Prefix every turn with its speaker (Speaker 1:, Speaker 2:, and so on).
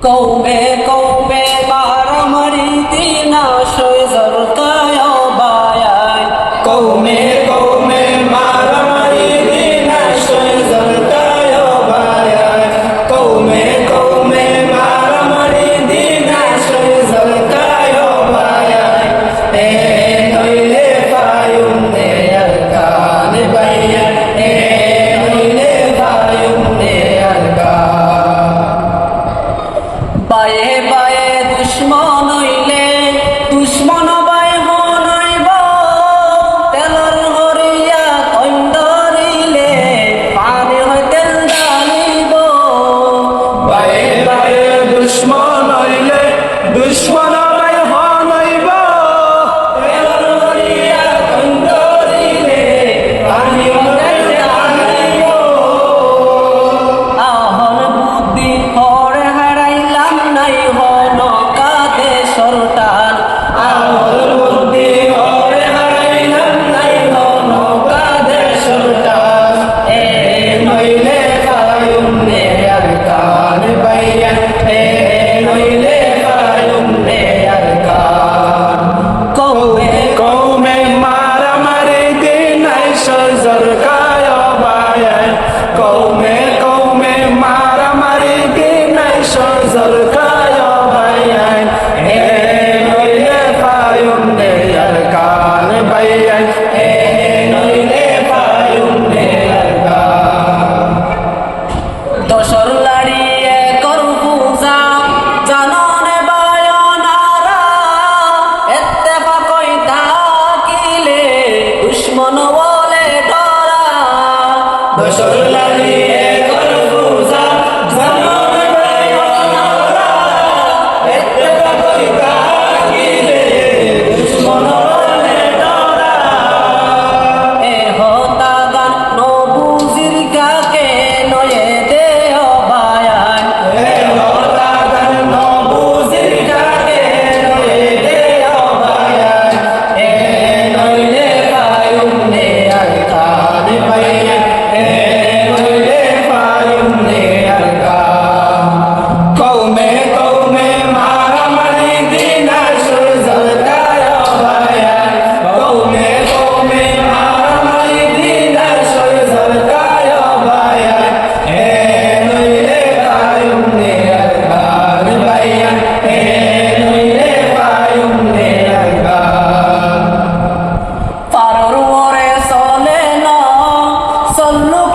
Speaker 1: কৌমে কৌমে মারামারি দিনা
Speaker 2: সৈজল কায় বায়ায়
Speaker 1: কৌমের This one.
Speaker 2: no